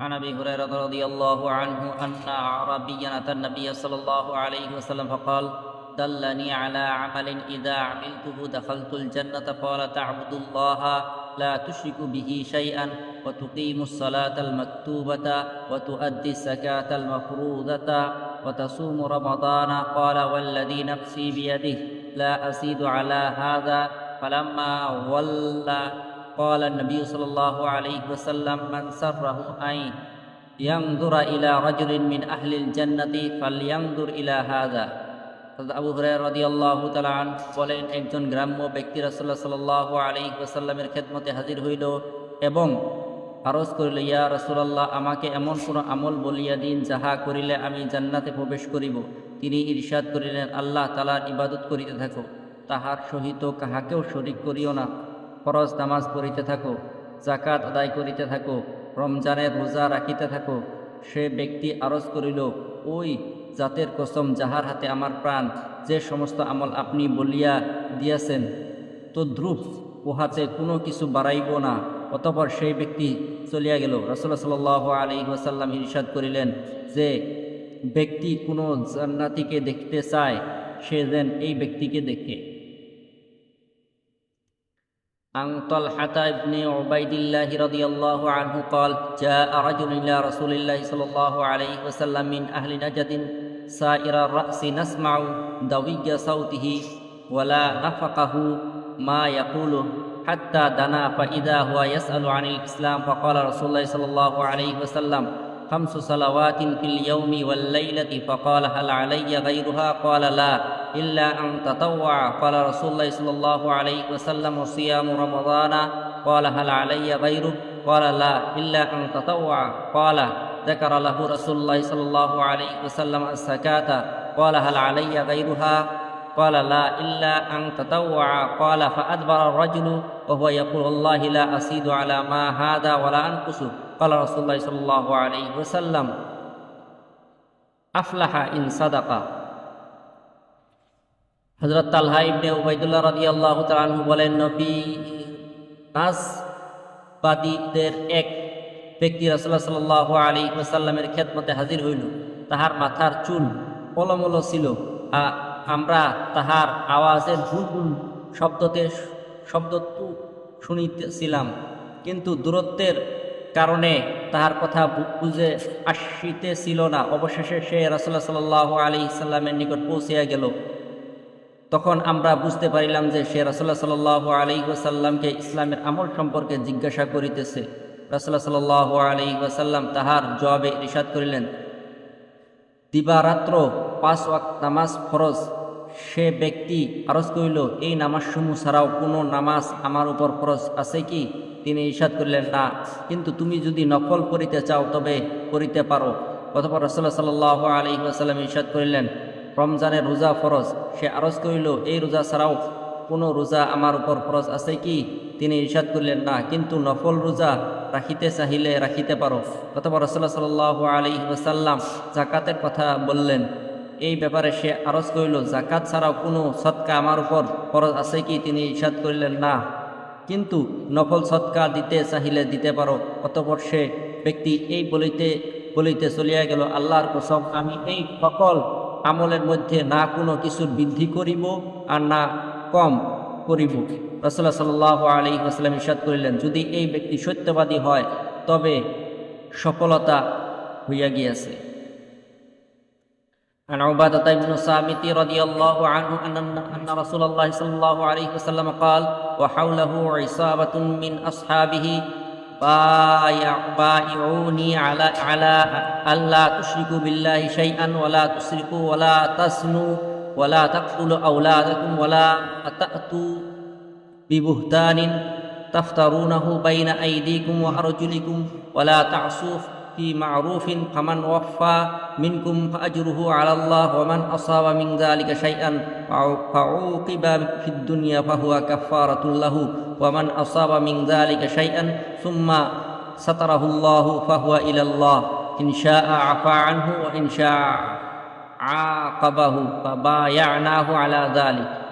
عن أبي هريرة رضي الله عنه أن اعرابيا أتى النبي صلى الله عليه وسلم فقال دلني على عمل إذا عملته دخلت الجنه قال تعبد الله لا تشرك به شيئا وتقيم الصلاة المكتوبة وتؤدي الزكاة المفروضة وتصوم رمضان قال والذي نفسي بيده لا أزيد على هذا فلما ولى قال النبي صلى الله عليه وسلم من سره أن ينظر إلى رجل من أهل الجنة فلينظر إلى هذا হযরত আবু হুরায়রা রাদিয়াল্লাহু তাআলা আন বলেন একজন গ্রাম্য ব্যক্তি রাসূলুল্লাহ সাল্লাল্লাহু আলাইহি ওয়াসাল্লামের খেদমতে হাজির হইল এবং আরজ করিল ইয়া রাসূলুল্লাহ আমাকে এমন কোন আমল বলিয়া দিন যাহা করিলে আমি জান্নাতে প্রবেশ করিব তিনি ইরশাদ করিলেন আল্লাহ তাআলার ইবাদত করিতে থাকো তাহার সহিত কাহাকেও শরীক করিও না ফরজ নামাজ পড়িতে থাকো জাকাত আদায় করিতে থাকো রমজানের রোজা রাখিতে থাকো। সে ব্যক্তি আরজ করিল, ওই জাতের কসম যাহার হাতে আমার প্রাণ, যে সমস্ত আমল আপনি বলিয়া দিয়াছেন, তো তদ্রুপ উহাতে কোনো কিছু বাড়াইব না। অতপর সেই ব্যক্তি চলিয়া গেল। রসল্লা সাল আলী ওয়াসাল্লাম ইরশাদ করিলেন যে, ব্যক্তি কোনো জান্নাতিকে দেখতে চায়, সে যেন এই ব্যক্তিকে দেখে। عن طلحة بن عبيد الله رضي الله عنه قال جاء رجل إلى رسول الله صلى الله عليه وسلم من أهل نجد سائر الرأس نسمع دوي صوته ولا نفقه ما يقول حتى دنا فإذا هو يسأل عن الإسلام فقال رسول الله صلى الله عليه وسلم خمس صلوات في اليوم والليلة فقال هل علي غيرها؟ قال لا إلا أن تطوع. قال رسول الله صلى الله عليه وسلم وصيام رمضان. قال هل علي غيره؟ قال لا إلا أن تطوع. قال ذكر له رسول الله صلى الله عليه وسلم الزكاة. قال هل علي غيرها؟ قال لا إلا أن تطوع. قال فأدبر الرجل وهو يقول والله لا أزيد على ما هذا ولا أنقص কালা রসুল্লাহ সাল্লাহ আলী ওসাল্লাম আফলাহা ইন সাদাকা হজরত তাল্হা ইবনে উবাইদুল্লাহ রদি আল্লাহ তালু বলেন, নবী নাসবাদীদের এক ব্যক্তি রসুল্লাহ সাল্লাহ আলী ওসাল্লামের খেদমতে হাজির হইল। তাহার মাথার চুল পলমলো ছিল আমরা তাহার আওয়াজের ভুল শব্দতে শব্দ শুনিতেছিলাম। কিন্তু দূরত্বের কারণে তাহার কথা বুঝে বুঝে আসিতেছিল না। অবশেষে সে রাসূলুল্লাহ সাল্লাল্লাহু আলাইহি সাল্লামের নিকট পৌঁছিয়া গেল। তখন আমরা বুঝতে পারিলাম যে সে রাসুল্লাহ সাল আলী ওয়াসাল্লামকে ইসলামের আমল সম্পর্কে জিজ্ঞাসা করিতেছে। রাসুল্লাহ সাল আলী ওয়াসাল্লাম তাহার জবাবে ইরশাদ করিলেন দিবারাত্র পাঁচ ওয়াক্ত নামাজ ফরজ সে ব্যক্তি আরজ করিল, এই নামাজসমূহ ছাড়াও কোনো নামাজ আমার উপর খরচ আছে কি? তিনি ইরশাদ করিলেন, না। কিন্তু তুমি যদি নকল করিতে চাও, তবে করিতে পারো। অথবা রসল্লাহ সাল আলী ওয়াসাল্লাম ইরশাদ করিলেন, রমজানের রোজা ফরজ। সে আরজ করিল, এই রোজা ছাড়াও কোনো রোজা আমার উপর ফরজ আছে কি? তিনি ইরশাদ করলেন, না। কিন্তু নফল রোজা রাখিতে চাহিলে রাখিতে পারো। অথবা রসল্লাহ সাল আলী ওসাল্লাম জাকাতের কথা বললেন। এই ব্যাপারে সে আরজ করিল, জাকাত ছাড়াও কোনো সৎকা আমার উপর ফরজ আছে কি? তিনি ইরশাদ করিলেন, না। কিন্তু নফল সৎকা দিতে চাহিলে দিতে পারো। অতপর সে ব্যক্তি এই বলিতে বলিতে চলিয়া গেল, আল্লাহর কসম, আমি এই সকল আমলের মধ্যে না কোনো কিছুর বৃদ্ধি করিব আর না কম করিব। রসল্লাহ সাল্লাহ আলী আসলাম ইসাদ করিলেন, যদি এই ব্যক্তি সত্যবাদী হয়, তবে সফলতা হইয়া গিয়াছে। عن عبادة بن صامت رضي الله عنه أن أن رسول الله صلى الله عليه وسلم قال وحوله عصابة من أصحابه بايع بايعوني على على ألا تشركوا بالله شيئا ولا تسرقوا ولا تزنوا ولا تقتلوا أولادكم ولا تأتوا ببهتان تفترونه بين أيديكم وأرجلكم ولا تعصوا في معروف فمن وفى منكم فأجره على الله ومن أصاب من ذلك شيئا فعوقب في الدنيا فهو كفارة له ومن أصاب من ذلك شيئا ثم ستره الله فهو إلى الله إن شاء عفى عنه وإن شاء عاقبه فبايعناه على ذلك